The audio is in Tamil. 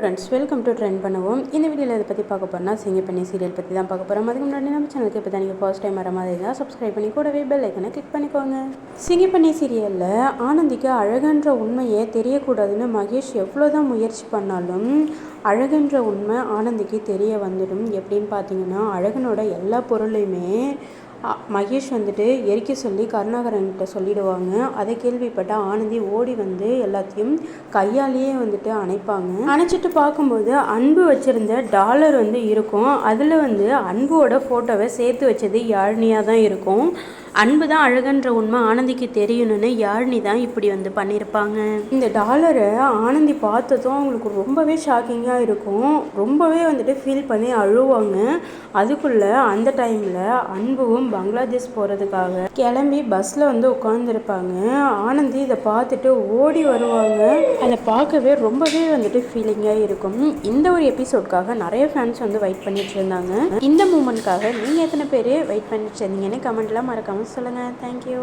ஃப்ரெண்ட்ஸ் வெல்கம் டு ட்ரெண்ட் பண்ணுவோம் இந்த வீடியோவில் இதை பற்றி பார்க்க போனால் சிங்கப்பண்ணி சீரியல் பற்றி தான் பார்க்க போகிறோம் அதுக்கு முன்னாடி நம்ம சேனலுக்கு இப்போ தான் நீங்கள் ஃபர்ஸ்ட் டைம் வர மாதிரி தான் சப்ஸ்கிரைப் பண்ணி கூடவே பெல் ஐக்கனை கிளிக் பண்ணிக்கோங்க. சிங்கப்பண்ணி சீரியலில் ஆனந்திக்கு அழகன்ற உண்மையே தெரியக்கூடாதுன்னு மகேஷ் எவ்வளோ தான் முயற்சி பண்ணாலும் அழகுன்ற உண்மை ஆனந்திக்கு தெரிய வந்துடும். எப்படின்னு பார்த்தீங்கன்னா அழகனோட எல்லா பொருளையுமே மகேஷ் வந்துட்டு எரிக்க சொல்லி கருணாகரன்கிட்ட சொல்லிடுவாங்க. அதை கேள்விப்பட்ட ஆனந்தி ஓடி வந்து எல்லாத்தையும் கையாலேயே வந்துட்டு அணைப்பாங்க. அணைச்சிட்டு பார்க்கும்போது அன்பு வச்சிருந்த டாலர் வந்து இருக்கும். அதில் வந்து அன்போட ஃபோட்டோவை சேர்த்து வச்சது யாழினியாக தான் இருக்கும். அன்பு தான் அழகுன்ற உண்மை ஆனந்திக்கு தெரியணும்னு யாழ்னி தான் இப்படி வந்து பண்ணியிருப்பாங்க இந்த டாலரை ஆனந்தி பார்த்ததும் அவங்களுக்கு ரொம்பவே ஷாக்கிங்காக இருக்கும். ரொம்பவே வந்துட்டு ஃபீல் பண்ணி அழுவாங்க. அதுக்குள்ளே அந்த டைமில் அன்புவும் பங்களாதேஷ் போகிறதுக்காக கிளம்பி பஸ்ஸில் வந்து உட்காந்துருப்பாங்க ஆனந்தி இதை பார்த்துட்டு ஓடி வருவாங்க. அதை பார்க்கவே ரொம்பவே வந்துட்டு ஃபீலிங்காக இருக்கும். இந்த ஒரு எபிசோட்காக நிறைய ஃபேன்ஸ் வந்து வெயிட் பண்ணிட்டு இருந்தாங்க. இந்த மூமெண்ட்காக நீங்கள் எத்தனை பேர் வெயிட் பண்ணிட்டு இருந்தீங்கன்னு கமெண்ட்லாம் மறக்காமல் சொல்லுங்கள் தேங்க்யூ